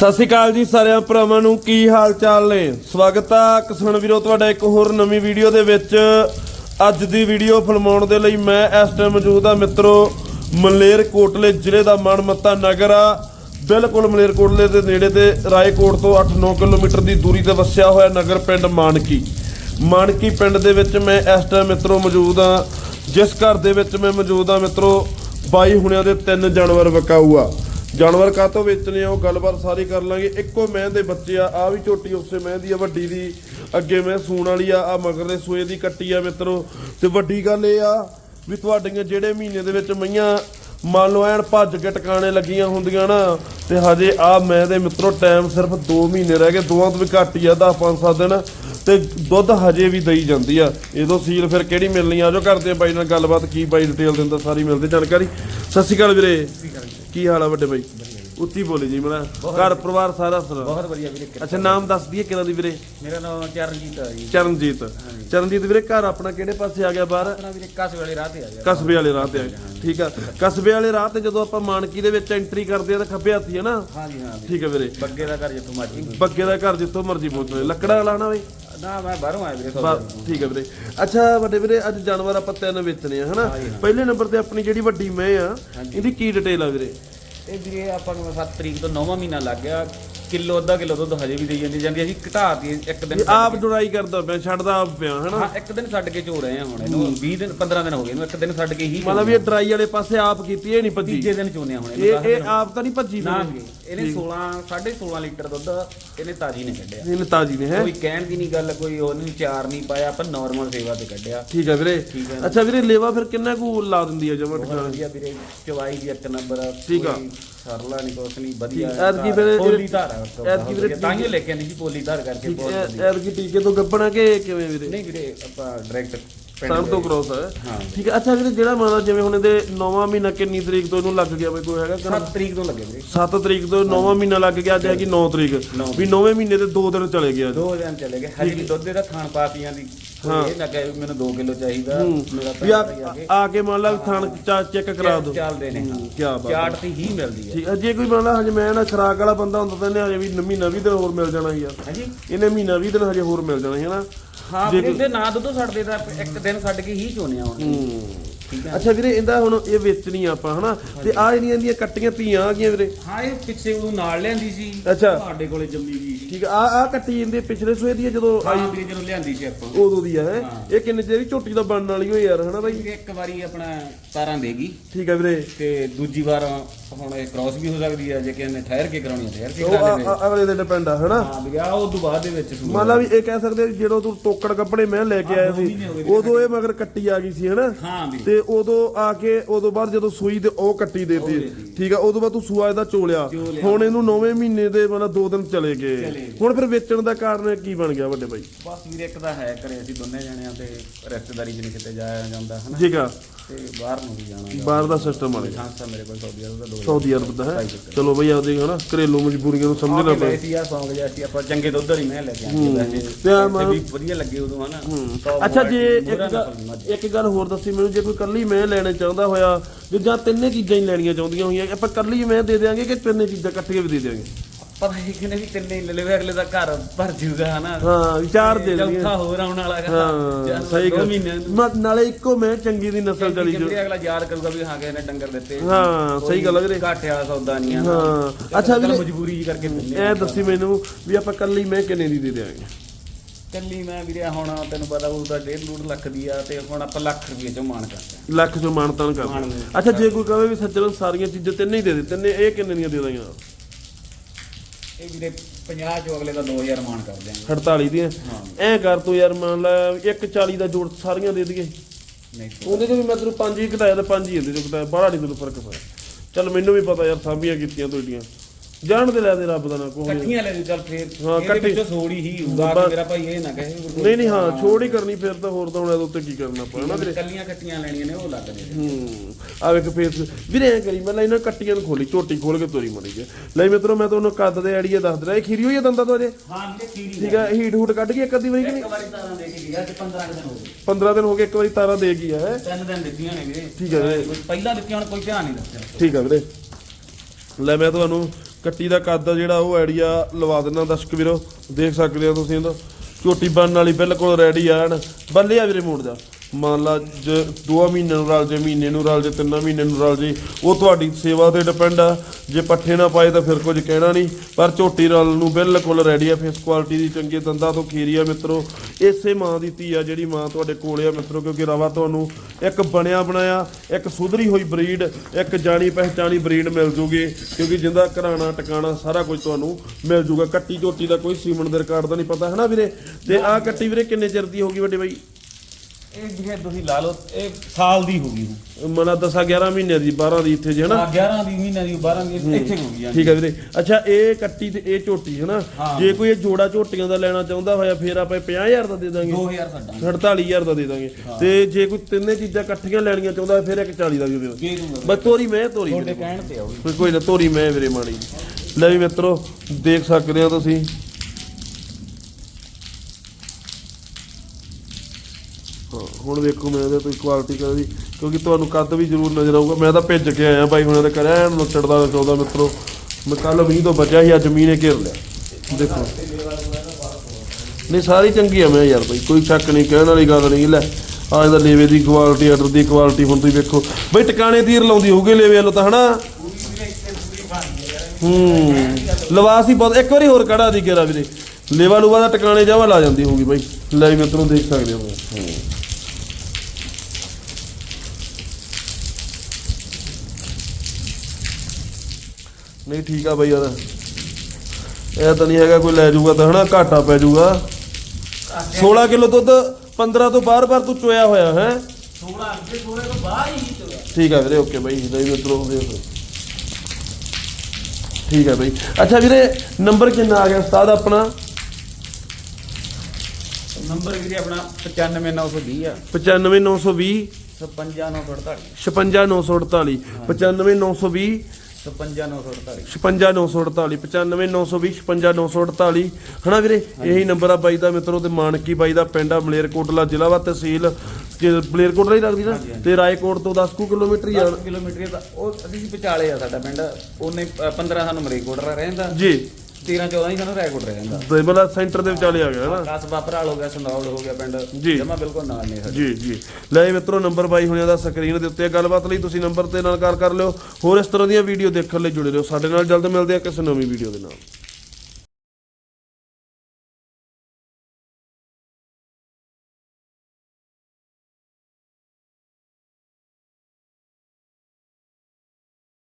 ਸਤਿ ਸ਼੍ਰੀ ਅਕਾਲ ਜੀ ਸਾਰਿਆਂ ਭਰਾਵਾਂ ਨੂੰ, ਕੀ ਹਾਲ ਚਾਲ ਨੇ? ਸਵਾਗਤ ਆ ਕਿਸਾਨ ਵੀਰੋ, ਤੁਹਾਡਾ ਇੱਕ ਹੋਰ ਨਵੀਂ ਵੀਡੀਓ ਦੇ ਵਿੱਚ। ਅੱਜ ਦੀ ਵੀਡੀਓ ਫਿਲਮਾਉਣ ਦੇ ਲਈ ਮੈਂ ਇਸ ਟਾਈਮ ਮੌਜੂਦ ਆ ਮਿੱਤਰੋ, ਮਲੇਰ ਕੋਟਲੇ ਜ਼ਿਲ੍ਹੇ ਦਾ ਮਨਮੱਤਾ ਨਗਰ ਆ। ਬਿਲਕੁਲ ਮਲੇਰ ਕੋਟਲੇ ਦੇ ਨੇੜੇ ਤੇ, ਰਾਏਕੋਟ ਤੋਂ 8-9 ਕਿਲੋਮੀਟਰ ਦੀ ਦੂਰੀ ਤੇ ਵਸਿਆ ਹੋਇਆ ਨਗਰ ਪਿੰਡ ਮਾਨਕੀ। ਮਾਨਕੀ ਪਿੰਡ ਦੇ ਵਿੱਚ ਮੈਂ ਇਸ ਟਾਈਮ ਮਿੱਤਰੋ ਮੌਜੂਦ ਆ। ਜਿਸ ਘਰ ਦੇ ਵਿੱਚ ਮੈਂ ਮੌਜੂਦ ਆ ਮਿੱਤਰੋ, ਬਾਈ ਹੁਣਿਆਂ ਦੇ ਤਿੰਨ ਜਾਨਵਰ ਵਿਕਾਊ ਆ। ਜਾਨਵਰ ਕਾਹਤੋਂ ਵੇਚਣੇ ਆ, ਉਹ ਗੱਲਬਾਤ ਸਾਰੀ ਕਰ ਲਾਂਗੇ। ਇੱਕੋ ਮੈਂ ਦੇ ਬੱਚੇ ਆ ਆ ਵੀ ਝੋਟੀ ਉਸੇ ਮੈਂ ਦੀ ਆ, ਵੱਡੀ ਦੀ। ਅੱਗੇ ਮੈਂ ਸੂਣ ਵਾਲੀ ਆ ਆ ਮਗਰ ਦੇ ਸੂਏ ਦੀ ਕੱਟੀ ਆ ਮਿੱਤਰੋ। ਤੇ ਵੱਡੀ ਗੱਲ ਇਹ ਆ ਵੀ ਤੁਹਾਡੀਆਂ ਜਿਹੜੇ ਮਹੀਨੇ ਦੇ ਵਿੱਚ ਮਈਆਂ, ਮੰਨ ਲਓ ਐਨ ਭੱਜ ਕੇ ਟਿਕਾਣੇ ਲੱਗੀਆਂ ਹੁੰਦੀਆਂ ਨਾ, ਤੇ ਹਜੇ ਆ ਮੈਂ ਦੇ ਮਿੱਤਰੋ ਟਾਈਮ ਸਿਰਫ 2 ਮਹੀਨੇ ਰਹਿ ਗਏ, ਦੋਵਾਂ ਤੋਂ ਵੀ ਘੱਟ ਹੀ ਆ 10 5-7 ਦਿਨ। ਤੇ ਦੁੱਧ ਹਜੇ ਵੀ ਦਈ ਜਾਂਦੀ ਆ। ਇਹਦੋਂ ਸੀਲ ਫਿਰ ਕਿਹੜੀ ਮਿਲਣੀ ਆ? ਜੋ ਕਰਦੇ ਆ ਬਾਈ ਨਾਲ ਗੱਲਬਾਤ, ਕੀ ਬਾਈ ਡਿਟੇਲ ਦਿੰਦਾ, ਸਾਰੀ ਮਿਲਦੀ ਜਾਣਕਾਰੀ। ਸਤਿ ਸ਼੍ਰੀ ਅਕਾਲ ਵੀਰੇ। ਕੀ ਹਾਲ ਆ ਵੱਡੇ ਬਾਈ? ਉੱਚੀ ਬੋਲੀ ਜੀ ਮੇਰਾ ਘਰ ਪਰਿਵਾਰ ਸਾਰਾ ਸੁਣਾ ਬਹੁਤ ਵਧੀਆ ਵੀਰੇ ਅੱਛਾ ਨਾਮ ਦੱਸ ਦਈਏ ਕਿਹਦਾ ਦੀ ਵੀਰੇ? ਮੇਰਾ ਨਾਮ ਚਰਨਜੀਤ ਹੈ ਜੀ। ਚਰਨਜੀਤ। ਚਰਨਜੀਤ ਵੀਰੇ ਘਰ ਆਪਣਾ ਕਿਹੜੇ ਪਾਸੇ ਆ ਗਿਆ ਬਾਹਰ? ਆਪਣਾ ਵੀਰੇ ਕਸ ਵਾਲੇ ਰਾਹ ਤੇ ਆ ਗਿਆ। ਕਸਬੇ ਵਾਲੇ ਰਾਹ ਤੇ ਆ ਗਿਆ। ਠੀਕ ਆ। ਕਸਬੇ ਵਾਲੇ ਰਾਹ ਤੇ ਜਦੋਂ ਆਪਾਂ ਮਾਨਕੀ ਦੇ ਵਿੱਚ ਐਂਟਰੀ ਕਰਦੇ ਆ ਤਾਂ ਖੱਬੇ ਹੱਥੀ ਹੈ ਨਾ? ਹਾਂਜੀ ਹਾਂ ਵੀਰੇ। ਠੀਕ ਹੈ ਵੀਰੇ। ਬੱਗੇ ਦਾ ਘਰ ਜਿੱਥੋਂ ਮਰਜ਼ੀ। ਬੱਗੇ ਦਾ ਘਰ ਜਿੱਥੋਂ ਮਰਜ਼ੀ ਪਹੁੰਚ ਲੱਕੜਾ ਲਾਣਾ ਬਈ? ਨਾ ਮੈਂ ਬਾਹਰੋਂ ਆਇਆ ਵੀਰੇ ਬਸ ਠੀਕ ਹੈ ਵੀਰੇ। ਅੱਛਾ ਵੱਡੇ ਵੀਰੇ ਅੱਜ ਜਾਨਵਰ ਆਪਾਂ ਤਿੰਨ ਵੇਚਣੇ ਆ ਹਨਾ? ਪਹਿਲੇ ਨੰਬਰ ਤੇ ਆਪਣੀ ਜਿਹੜੀ ਵੱਡੀ ਮੈਂ ਆ ਇਹਦੀ ਕੀ ਡਿਟੇਲ ਆ ਵੀਰੇ? ਇਹ ਵੀਰੇ ਆਪਾਂ ਨੂੰ 7 ਤਰੀਕ ਤੋਂ 9ਵਾਂ ਮਹੀਨਾ ਲੱਗ ਗਿਆ। ਕਿਲੋ ਅੱਧਾ ਕਿਲੋ ਦੁੱਧ ਹਜੇ ਵੀ ਦੇਈ ਜਾਂਦੀ ਜਾਂਦੀ ਅਸੀਂ ਘਟਾਤੀ ਇੱਕ ਦਿਨ ਆਪ ਡਰਾਈ ਕਰਦਾ ਪਿਆ ਛੱਡਦਾ ਆਪ ਪਿਆ ਹਨਾ? ਹਾਂ ਇੱਕ ਦਿਨ ਛੱਡ ਕੇ ਚੋ ਰਹੇ ਆ ਹੁਣ ਇਹਨੂੰ 20 ਦਿਨ 15 ਦਿਨ ਹੋ ਗਏ ਇਹਨੂੰ ਇੱਕ ਦਿਨ ਛੱਡ ਕੇ ਹੀ ਮਤਲਬ ਵੀ ਇਹ ਡਰਾਈ ਵਾਲੇ ਪਾਸੇ ਆਪ ਕੀਤੀ ਇਹ ਨਹੀਂ ਭੱਜੀ। ਤੀਜੇ ਦਿਨ ਚੋਨੇ ਹੁਣ ਇਹ ਇਹ ਆਪ ਤਾਂ ਨਹੀਂ ਭੱਜੀ ਨਾ ਇਹਨੇ 16 16.5 ਲੀਟਰ ਦੁੱਧ ਇਹਨੇ ਤਾਜੀ ਨੇ ਕੱਢਿਆ। ਇਹਨੇ ਤਾਜੀ ਨੇ ਹੈ? ਕੋਈ ਕਹਿਣ ਦੀ ਨਹੀਂ ਗੱਲ ਕੋਈ ਉਹਨੂੰ ਚਾਰ ਨਹੀਂ ਪਾਇਆ ਆਪਾਂ ਨਾਰਮਲ ਸੇਵਾ ਤੇ ਕੱਢਿਆ। ਠੀਕ ਹੈ ਵੀਰੇ। ਅੱਛਾ ਵੀਰੇ ਲੇਵਾ ਫਿਰ ਕਿੰਨਾ ਕੁ ਲਾ ਦਿੰਦੀ ਆ ਜਮਾ ਵਧੀਆ ਵੀਰੇ ਚਵਾਈ ਦੀ ਇੱਕ ਨੰਬਰ ਠੀਕ ਆ। ਸਰਲਾ ਨਹੀਂ ਕੁਛ ਨਹੀਂ ਵਧੀਆ ਐਤਕੀ ਫਿਰ ਪੋਲੀ ਧਾਰ ਐਤਕੀ ਵੀਰੇ ਤਾਂ ਹੀ ਲੈ ਕੇ ਆਂਦੀ ਸੀ ਪੋਲੀ ਧਾਰ ਕਰਕੇ ਬਹੁਤ ਵਧੀਆ। ਐਰ ਕੀ ਟੀਕੇ ਤੋਂ ਗੱਬਣਾ ਕਿ ਕਿਵੇਂ ਵੀਰੇ? ਨਹੀਂ ਵੀਰੇ ਆਪਾਂ ਡਾਇਰੈਕਟ ਸਰ ਤੋਂ ਕ੍ਰੋਸ ਹੈ। ਠੀਕ ਹੈ ਅੱਛਾ ਵੀਰੇ ਜਿਹੜਾ ਮਾਨਾ ਜਿਵੇਂ ਹੁਣ ਇਹਦੇ 9ਵਾਂ ਮਹੀਨਾ ਕਿੰਨੀ ਤਰੀਕ ਤੋਂ ਇਹਨੂੰ ਲੱਗ ਗਿਆ ਬਈ ਕੋਈ ਹੈਗਾ? ਕਿ 7 ਤਰੀਕ ਤੋਂ ਲੱਗੇ ਵੀਰੇ। 7 ਤਰੀਕ ਤੋਂ 9ਵਾਂ ਮਹੀਨਾ ਲੱਗ ਗਿਆ ਅੱਜ ਹੈਗੀ 9 ਤਰੀਕ। ਵੀ 9ਵੇਂ ਮਹੀਨੇ ਦੇ 2 ਦਿਨ ਚਲੇ ਗਿਆ ਦੋ ਦਿਨ ਚਲੇ ਗਏ। ਹਜੇ ਵੀ ਦੁੱਧ ਦਾ ਖਾਣ ਪਾਤੀਆਂ ਦੀ ਇਹ ਲੱਗਾ ਵੀ ਮੈਨੂੰ 2 ਕਿਲੋ ਚਾਹੀਦਾ ਮੇਰਾ ਵੀ ਆ ਹੀ ਆ ਕੇ ਮੰਨ ਲਾ ਵੀ ਥਣ ਚੈੱਕ ਕਰਾ ਦੋ। ਚੱਲਦੇ ਨੇ ਹਾਂ। ਕੀ ਬਾਤ ਚਾਟ ਤੇ ਹੀ ਮਿਲਦੀ ਹੈ। ਠੀਕ ਹੈ ਜੇ ਕੋਈ ਮੰਨ ਲਾ ਹਜੇ ਮੈਂ ਨਾ ਖਰਾਕ ਵਾਲਾ ਬੰਦਾ ਹੁੰਦਾ ਤਾਂ ਇਹਨੇ ਹਜੇ ਵੀ ਮਹੀਨਾ 20 ਦਿਨ ਹੋਰ ਮਿਲ ਜਾਣਾ ਯਾਰ ਹਾਂਜੀ। ਇਹਨੇ ਮਹੀਨਾ 20 ਦਿਨ ਹਜੇ ਹੋਰ ਮਿਲ ਜਾਣਾ ਹੈ ਨਾ। ਹਾਂ ਤੇ ਨਾ ਦੁੱਧ ਛੱਡਦੇ ਤਾਂ ਇੱਕ ਦਿਨ ਛੱਡ ਕੇ ਹੀ ਚੋਨੇ ਹੁਣ। ਹੈ। ਅੱਛਾ ਵੀਰੇ ਇਹਦਾ ਹੁਣ ਇਹ ਵੇਚਣੀ ਆਪਾਂ ਹਨਾ? ਤੇ ਆ ਜਿਹੜੀਆਂ ਇਹਦੀਆਂ ਕੱਟੀਆਂ ਧੀਆਂ ਆ ਗਈਆਂ ਵੀਰੇ? ਹਾਂ ਇਹ ਪਿੱਛੇ ਉਹਨੂੰ ਨਾਲ ਲਿਆਂਦੀ ਸੀ। ਅੱਛਾ। ਸਾਡੇ ਕੋਲੇ ਜੰਮੀ ਸੀ। ਠੀਕ ਆ ਆ ਕੱਟੀ ਇਹਦੇ ਪਿਛਲੇ ਸੂਏ ਦੀ ਆ ਜਦੋਂ ਆਈ? ਵੀਰੇ ਜਦੋਂ ਲਿਆਂਦੀ ਸੀ ਆਪਾਂ। ਉਦੋਂ ਦੀ ਆ ਹੈ? ਇਹ ਕਿੰਨੇ ਜਿਹੜੀ ਝੋਟੀ ਦਾ ਬਣਨ ਵਾਲੀ ਹੋਈ ਯਾਰ ਹਨਾ ਬਾਈ? ਇੱਕ ਵਾਰੀ ਆਪਣਾ ਤਾਰਾਂ ਦੇਗੀ ਠੀਕ ਆ ਵੀਰੇ। ਤੇ ਦੂਜੀ ਵਾਰ ਹੁਣ ਇਹ ਕ੍ਰਾਸ ਵੀ ਹੋ ਸਕਦੀ ਹੈ ਜੇ ਕਿਸੇ ਨੇ ਠਹਿਰ ਕੇ ਕਰਾਉਣੀ ਹੈ ਠਹਿਰ ਕੇ ਉਹ ਕਰਾ ਆ- ਲਵੇ ਆ- ਅਗਲੇ ਦੇ ਡਿਪੈਂਡ ਆ ਹਨਾ? ਹਾਂ ਵੀ ਆ ਉਹ ਤੋਂ ਬਾਅਦ ਦੇ ਵਿੱਚ ਸੂਆ। ਮੰਨ ਲਾ ਵੀ ਇਹ ਕਹਿ ਸਕਦੇ ਆ ਵੀ ਜਦੋਂ ਤੂੰ ਟੋਕੜ ਕੱਪੜੇ ਮੈਂ ਲੈ ਕੇ ਆਇਆ ਸੀ ਉਦੋਂ ਇਹ ਮਗਰ ਕੱਟੀ ਆ ਗਈ ਸੀ ਹਨਾ? ਹਾਂ ਵੀ ਤੇ ਉਦੋਂ ਆ ਕੇ ਉਦੋਂ ਬਾਅਦ ਜਦੋਂ ਸੂਈ ਤੇ ਉਹ ਕੱਟੀ ਦੇਤੀ। ਠੀਕ ਆ ਉਦੋਂ ਬਾਅਦ ਤੂੰ ਸੂਆ ਇਹਦਾ ਚੋਲਿਆ। ਹੁਣ ਇਹਨੂੰ 9ਵੇਂ ਮਹੀਨੇ ਦੇ ਮਤਲਬ 2 ਦਿਨ ਚਲੇ ਗਏ। ਹੁਣ ਫਿਰ ਵੇਚਣ ਦਾ ਕਾਰਨ ਕੀ ਬਣ ਗਿਆ ਵੱਡੇ ਬਾਈ? ਬਸ ਵੀਰੇ ਇੱਕ ਤਾਂ ਹੈ ਘਰੇ ਅਸੀਂ ਦੋਨੇ ਜਾਣੇ ਆ ਤੇ ਰਿਸ਼ਤੇਦਾਰੀ 'ਚ ਨਹੀਂ ਕਿਤੇ ਜਾਇਆ ਜਾਂਦਾ ਹਨਾ? ਠੀਕ ਆ। ਤੇ ਬਾਹਰ ਨੂੰ ਵੀ ਜਾਣਾ ਬਾਹਰ ਦਾ ਸਿਸਟਮ ਆ ਗਿਆ ਆ ਮੇਰੇ ਕੋਲ ਸੌਦੀ ਅਰਬ ਦਾ ਦੋ ਸਾਊਦੀ ਅਰਬ ਦਾ ਹੈ। ਚਲੋ ਬਈ ਆਪਦੇ ਹਨਾ ਘਰੇਲੂ ਮਜਬੂਰੀਆਂ ਨੂੰ ਸਮਝਣਾ ਪਏ ਸੀ ਆ ਸੌਂਗ ਜਿਹਾ ਸੀ ਆਪਾਂ ਚੰਗੇ ਦੁੱਧ ਵਾਲੀ ਮੈਂ ਲੈ ਕੇ ਆਂਦੇ ਵੈਸੇ ਤੇ ਆ ਵੀ ਵਧੀਆ ਲੱਗੇ ਉਦੋਂ ਹਨਾ। Top ਅੱਛਾ ਜੇ quality, ਇੱਕ ਮੋਹਰਾ ਗੱਲ। ਇੱਕ ਗੱਲ ਹੋਰ ਦੱਸੀ ਮੈਨੂੰ ਜੇ ਕੋਈ ਕੱਲੀ ਮੈਂ ਲੈਣਾ ਚਾਹੁੰਦਾ ਹੋਇਆ ਜੇ ਜਾਂ ਤਿੰਨੇ ਚੀਜ਼ਾਂ ਹੀ ਲੈਣੀਆਂ ਚਾਹੁੰਦੀਆਂ ਹੋਈਆਂ ਆਪਾਂ ਕੱਲੀ ਮੈਂ ਦੇ ਦੇਾਂਗੇ ਕਿ ਤਿੰਨੇ ਚੀਜ਼ਾਂ ਇਕੱਠ ਕੇ ਵੀ ਦੇ ਦੇਾਂਗੇ ਪਤਾ ਹੀ ਕਿ ਨਹੀਂ ਤਿੰਨੇ ਹੀ ਲੈ ਲਵੇ ਅਗਲੇ ਦਾ ਘਰ ਭਰ ਜੂਗਾ ਹਨਾ? ਹਾਂ ਵਿਚਾਰ ਦੇ ਦੇਣੀਆਂ। ਚੌਥਾ ਹੋਰ ਆਉਣ ਵਾਲਾ ਹੈਗਾ। ਹਾਂ ਸਹੀ ਗੱਲ। ਨਾਲੇ ਇੱਕੋ ਮੈਂ ਚੰਗੀ ਦੀ ਨਸਲ ਚਲੀ ਜੋ ਜਿਹੜੇ ਅਗਲਾ ਯਾਦ ਕਰੂਗਾ ਵੀ ਹਾਂ ਕਿਸੇ ਨੇ ਡੰਗਰ ਦਿੱਤੇ। ਹਾਂ ਸਹੀ ਗੱਲ ਵੀਰੇ। ਘਾਟੇ ਵਾਲਾ ਸੌਦਾ ਨਹੀਂ ਆ। ਹਾਂ ਅੱਛਾ ਵੀਰੇ ਮਜਬੂਰੀ ਜੀ ਕਰਕੇ ਇਹ ਦੱਸੀ ਮੈਨੂੰ ਵੀ ਆਪਾਂ ਕੱਲੀ ਮੈਂ ਕਿੰਨੇ ਦੀ ਦੇ ਦੇਾਂਗੇ ਕੱਲੀ ਮੈਂ ਵੀਰੇ ਹੁਣ ਤੈਨੂੰ ਪਤਾ ਉਹ ਤਾਂ 1.5 ਲੱਖ ਦੀ ਆ ਤੇ ਹੁਣ ਆਪਾਂ ਲੱਖ ਰੁਪਏ ਚੋਂ ਮਾਣ ਕਰਦੇ ਲੱਖ ਚੋਂ ਮਾਨਤਾਨ ਕਰ ਮਾਣ ਅੱਛਾ ਜੇ ਕੋਈ ਕਹੇ ਵੀ ਸੱਜਣ ਸਾਰੀਆਂ ਚੀਜ਼ਾਂ ਤਿੰਨੇ ਹੀ ਦੇ ਦੇ ਤਿੰਨੇ ਇਹ ਕਿੰਨੇ ਦੀਆਂ ਦੇ ਦਾਂਗੇ ਇਹ ਵੀਰੇ 50 ਚੋਂ ਅਗਲੇ ਦਾ 2000 ਮਾਣ ਕਰ ਦਿਆਂਗੇ। 48 ਦੀਆਂ ਐ ਕਰ ਤੂੰ ਯਾਰ ਮੰਨ ਲੈ 140 ਦਾ ਜੋੜ ਸਾਰੀਆਂ ਦੇ ਦਈਏ। ਨਹੀਂ ਉਹਦੇ ਤੇ ਵੀ ਮੈਂ ਤੈਨੂੰ ਪੰਜ ਹੀ ਘਟਾਇਆ ਤਾਂ ਪੰਜ ਹੀ ਇਹਦੇ ਚੋਂ ਘਟਾਇਆ। ਬਾਹਲਾ ਨਹੀਂ ਤੈਨੂੰ ਫ਼ਰਕ ਪਿਆ। ਚੱਲ ਮੈਨੂੰ ਵੀ ਪਤਾ ਯਾਰ ਸਾਂਭੀਆਂ ਕੀਤੀਆਂ ਤੁਹਾਡੀਆਂ ਜਾਣ ਦੇ ਲੈ ਦੇ ਰੱਬ ਦਾ ਨਾ ਕੋਈ ਇਕੱਠੀਆਂ ਲੈ ਲਈ ਚੱਲ ਫੇਰ। ਹਾਂ, ਇਹਦੇ। ਵਿੱਚੋਂ ਥੋੜੀ ਹੀ ਹੋਊਗਾ ਬਸ। ਮੇਰਾ ਭਾਈ ਇਹ ਨਾ ਕਹੇ ਵੀ ਨਹੀਂ ਨਹੀਂ ਹਾਂ ਛੋੜ ਹੀ ਕਰਨੀ ਫਿਰ ਤਾਂ ਹੋਰ ਤਾਂ ਹੁਣ ਇਹਦੇ ਉੱਤੇ ਕੀ ਕਰਨਾ ਆਪਾਂ ਹਨਾ ਵੀਰੇ? ਕੱਲੀਆਂ ਕੱਟੀਆਂ ਲੈਣੀਆਂ ਨੇ ਉਹ ਲੱਗ ਨੇ। ਹੂੰ। ਆ ਵੇਖ ਫੇਸ ਵੀਰੇ ਐ ਕਰੀ ਮੈਂ ਲੈ ਇਹਨਾਂ ਕੱਟੀਆਂ ਨੂੰ ਖੋਲੀ ਝੋਟੀ ਖੋਲ ਕੇ ਤੋਰੀ ਮੜੀ ਜੇ ਲੈ ਮਿੱਤਰੋ ਮੈਂ ਤੁਹਾਨੂੰ ਕੱਦ ਦੇ ਆਈਡੀਆ ਦੱਸ ਦਿੰਦਾ ਇਹ ਖੀਰੀ ਹੋਈ ਆ ਦੰਦਾਂ ਤੋਂ ਅਜੇ? ਹਾਂ ਵੀਰੇ ਖੀਰੀ ਠੀਕ ਆ ਹੀਟ ਹੂਟ ਕੱਢ ਗਈ ਇੱਕ ਅੱਧੀ ਵਾਰੀ ਕਿ ਨਹੀਂ? ਇੱਕ ਵਾਰੀ ਤਾਰਾਂ ਦੇ ਕੇ ਗਿਆ ਤੇ 15 ਕੁ ਦਿਨ ਹੋ ਗਏ। 15 ਦਿਨ ਹੋ ਗਏ ਇੱਕ ਵਾਰੀ ਤਾਰਾ ਦੇ ਗਈ ਹੈ? ਤਿੰਨ ਦਿਨ ਦਿੱਤੀਆਂ ਨੇ ਵੀਰੇ। ਠੀਕ ਹੈ। ਕੋਈ ਪਹਿਲਾਂ ਦਿੱਤੀਆਂ ਹੁਣ ਕੋਈ ਧਿਆਨ ਨਹੀਂ ਦਿੱਤਾ। ਠੀਕ ਆ ਵੀਰੇ। ਲੈ ਮੈਂ ਤੁਹਾਨੂੰ ਕੱਟੀ ਦਾ ਕੱਦ ਆ ਜਿਹੜਾ, ਉਹ ਆਈਡੀਆ ਲਵਾ ਦਿੰਦਾ ਦਰਸ਼ਕ ਵੀਰੋ। ਦੇਖ ਸਕਦੇ ਹੋ ਤੁਸੀਂ ਇਹਦਾ। ਝੋਟੀ ਬਣਨ ਵਾਲੀ ਬਿਲਕੁਲ ਰੈਡੀ ਆਣ ਬੱਲੇ ਆ ਵੀਰੇ ਮੋੜ ਜਾ। ਮੰਨ ਲਾ ਜੇ ਦੋ ਮਹੀਨੇ ਨੂੰ ਰਲ ਜੇ ਮਹੀਨੇ ਨੂੰ ਰਲ ਜੇ ਤਿੰਨ ਮਹੀਨੇ ਨੂੰ ਰਲ ਜੇ ਉਹ ਤੁਹਾਡੀ ਸੇਵਾ ਤੇ ਡਿਪੈਂਡ ਆ। ਜੇ ਪੱਠੇ ਨਾ ਪਾਏ ਤਾਂ ਫਿਰ ਕੁਝ ਕਹਿਣਾ ਨਹੀਂ। ਪਰ ਝੋਟੀ ਰਲ ਨੂੰ ਬਿਲਕੁਲ ਰੈਡੀ ਆ ਫੇਸ ਕੁਆਲਿਟੀ ਦੀ ਚੰਗੇ ਦੰਦਾਂ ਤੋਂ ਖੀਰੀ ਆ ਮਿੱਤਰੋ। ਇਸੇ ਮਾਂ ਦੀ ਧੀ ਆ ਜਿਹੜੀ ਮਾਂ ਤੁਹਾਡੇ ਕੋਲੇ ਆ ਮਿੱਤਰੋ ਕਿਉਂਕਿ ਰਵਾ ਤੁਹਾਨੂੰ ਇੱਕ ਬਣਿਆ ਬਣਾਇਆ ਇੱਕ ਸੁਧਰੀ ਹੋਈ ਬਰੀਡ ਇੱਕ ਜਾਣੀ ਪਹਿਚਾਣੀ ਬਰੀਡ ਮਿਲ ਜੂਗੀ। ਕਿਉਂਕਿ ਜਿੰਦਾ ਘਰਾਣਾ ਟਿਕਾਣਾ ਸਾਰਾ ਕੁਝ ਤੁਹਾਨੂੰ ਮਿਲ ਜੂਗਾ। ਕੱਟੀ ਝੋਟੀ ਦਾ ਕੋਈ ਸੀਮਨ ਦੇ ਰਿਕਾਰਡ ਦਾ ਨਹੀਂ ਪਤਾ ਹੈ ਨਾ ਵੀਰੇ? ਤੇ ਆਹ ਕੱਟੀ ਵੀਰੇ ਕਿੰਨੇ ਚਿਰ ਦੀ ਹੋਗੀ ਵੱਡੇ ਬਾਈ? ਇਹ ਜਿਹੜੇ ਤੁਸੀਂ ਲਾ ਲਓ ਇਹ ਸਾਲ ਦੀ ਹੋ ਗਈ ਮਨਾ ਦਸਾਂ 11 ਮਹੀਨੇ ਦੀ 12 ਦੀ ਇੱਥੇ ਜੇ ਹਨਾ। 11 ਦੀ ਮਹੀਨਾ ਦੀ 12 ਦੀ ਇੱਥੇ ਹੋ ਗਈ ਠੀਕ ਹੈ ਵੀਰੇ। ਅੱਛਾ ਇਹ ਕੱਟੀ ਤੇ ਇਹ ਝੋਟੀ ਹੈ ਨਾ ਹਾਂ। ਜੇ ਕੋਈ ਇਹ ਜੋੜਾ ਝੋਟੀਆਂ ਦਾ ਲੈਣਾ ਚਾਹੁੰਦਾ ਹੋਇਆ ਫੇਰ ਆਪਾਂ 50000 ਦਾ ਦੇ ਦਾਂਗੇ। 2000 ਸਾਡਾ। 48000 ਦਾ ਦੇ ਦਾਂਗੇ। ਤੇ ਜੇ ਕੋਈ ਤਿੰਨੇ ਚੀਜ਼ਾਂ ਇਕੱਠੀਆਂ ਲੈਣੀਆਂ ਚਾਹੁੰਦਾ ਹੋਇਆ, ਫਿਰ ਇੱਕ 40 ਦਾ ਵੀ ਦੇ ਦਾਂਗੇ ਦੇ ਦੂੰਗਾ ਬਸ ਤੋਰੀ ਮੈਂ ਤੋਰੀ ਤੁਹਾਡੇ ਕਹਿਣ ਤੇ ਆਉਗੀ ਕੋਈ ਕੋਈ ਨਾ ਤੋਰੀ ਮੈਂ ਵੀਰੇ ਮਾੜੀ ਲੈ ਵੀ ਮਿੱਤਰੋ ਦੇਖ ਸਕਦੇ ਹੋ ਤੁਸੀਂ ਹਾਂ ਹੁਣ ਵੇਖੋ ਮੈਂ ਇਹਦੇ ਤੋਂ ਕੁਆਲਿਟੀ ਕਰਦੀ ਕਿਉਂਕਿ ਤੁਹਾਨੂੰ ਕੱਦ ਵੀ ਜ਼ਰੂਰ ਨਜ਼ਰ ਆਊਗਾ। ਮੈਂ ਤਾਂ ਭਿੱਜ ਕੇ ਆਇਆ ਬਾਈ, ਹੁਣਾਂ ਦੇ ਕਰਿਆ ਐਨ ਨੁੱਚੜਦਾ ਚੌਦਾ ਮਿੱਤਰੋ। ਮੈਂ ਕੱਲ ਮੀਂਹ ਤੋਂ ਬਚਿਆ ਸੀ, ਅੱਜ ਮੀਂਹ ਘੇਰ ਲਿਆ। ਦੇਖੋ। ਨਹੀਂ, ਸਾਰੀ ਚੰਗੀ ਆ ਮੈਂ ਯਾਰ ਬਾਈ, ਕੋਈ ਸ਼ੱਕ ਨਹੀਂ, ਕਹਿਣ ਵਾਲੀ ਗੱਲ ਨਹੀਂ, ਲੈ। ਆਹ ਇਹਦਾ ਲੇਵੇ ਦੀ ਕੁਆਲਿਟੀ ਆਰਡਰ ਦੀ ਕੁਆਲਿਟੀ ਹੁਣ ਤੁਸੀਂ ਵੇਖੋ। ਬਈ, ਟਿਕਾਣੇ ਤੀਰ ਲਾਉਂਦੀ ਹੋਊਗੀ ਲੇਵੇ ਵੱਲੋਂ ਤਾਂ, ਹਨਾ? ਹੂੰ। ਲਵਾਸ ਹੀ ਬਹੁਤ, ਇੱਕ ਵਾਰੀ ਹੋਰ ਕੜਾ ਦੀ ਕੇਰਾ ਵੀਰੇ। ਲੇਵਾ ਲੂਵਾ ਦਾ ਟਿਕਾਣੇ ਜਾਵਾ ਲਾ ਜਾਂਦੀ ਹੋਊਗੀ ਬਾਈ। ਲੈ ਮੈਂ ਦੇਖ ਸਕਦੇ ਹੋ। ਨਹੀਂ ਠੀਕ ਆ ਬਾਈ ਯਾਰ। ਇਹ ਤਾਂ ਨਹੀਂ ਹੈਗਾ ਕੋਈ ਲੈ ਜਾਊਗਾ ਤਾਂ ਹਨਾ? ਘਾਟਾ ਪੈ ਜਾਊਗਾ। 16 ਕਿਲੋ ਦੁੱਧ 15 ਤੋਂ ਬਾਰ-ਬਾਰ ਤੂੰ ਚੋਇਆ ਹੋਇਆ ਹੈ? 16 ਅੱਗੇ ਥੋੜੇ ਤੋਂ ਬਾਹਰ ਹੀ ਚੋਇਆ। ਠੀਕ ਆ ਵੀਰੇ ਓਕੇ ਬਾਈ ਨਹੀਂ ਮਿੱਤਰੋ ਦੇਖ ਠੀਕ ਹੈ ਬਾਈ। ਅੱਛਾ ਵੀਰੇ ਨੰਬਰ ਕਿੰਨਾ ਆ ਗਿਆ ਉਸਤਾਦ ਆਪਣਾ? ਨੰਬਰ ਵੀਰੇ ਆਪਣਾ 95920 ਆ। 95920 55948 56948 95920 55948 56948 95920 55948 ਹਨਾ ਵੀਰੇ ਇਹੀ ਨੰਬਰ ਆ ਬਾਈ ਦਾ ਮਿੱਤਰੋ ਤੇ ਮਾਨਕੀ ਬਾਈ ਦਾ ਪਿੰਡ ਆ ਮਲੇਰਕੋਟਲਾ ਜ਼ਿਲ੍ਹਾ ਵਾ ਤਹਿਸੀਲ ਮਲੇਰਕੋਟਲਾ ਹੀ ਲੱਗਦੀ ਨਾ ਤੇ ਰਾਏਕੋਟ ਤੋਂ 10 ਕੁ ਕਿਲੋਮੀਟਰ ਹੀ ਆ। 10 ਕਿਲੋਮੀਟਰ ਉਹ ਅਸੀਂ ਵਿਚਾਲੇ ਆ ਸਾਡਾ ਪਿੰਡ। ਉਹਨੇ ਅ, 15 ਸਾਨੂੰ ਮਰੀਕੋਟ ਰਹਿੰਦਾ ਜੀ। 13 14 ਹੀ ਸਾਨੂੰ ਤੇ ਮਤਲਬ ਸੈਂਟਰ ਦੇ ਵਿਚਾਲੇ ਆ ਗਿਆ ਹਨਾ? ਕਸਬਾ ਭਰਾਲ ਹੋ ਗਿਆ ਸੰਦੌੜ ਹੋ ਗਿਆ ਪਿੰਡ। ਜੀ। ਜਮਾ ਬਿਲਕੁਲ ਨਾਲ ਨੇ ਸਾਡੇ ਜੀ ਜੀ। ਲੈ ਮਿੱਤਰੋ ਨੰਬਰ ਬਾਈ ਹੁਣਿਆਂ ਦਾ ਸਕਰੀਨ ਦੇ ਉੱਤੇ ਹੈ। ਗੱਲਬਾਤ ਲਈ ਤੁਸੀਂ ਨੰਬਰ ਤੇ ਨਾਲ ਕਰ ਕਰ ਲਿਓ। ਹੋਰ ਇਸ ਤਰ੍ਹਾਂ ਦੀਆਂ ਵੀਡੀਓ ਦੇਖਣ ਲਈ ਜੁੜੇ ਰਹੋ। ਸਾਡੇ ਨਾਲ ਜਲਦ ਮਿਲਦੇ ਆ ਕਿਸੇ ਨਵੀਂ ਵੀਡੀਓ ਦੇ ਨਾਲ।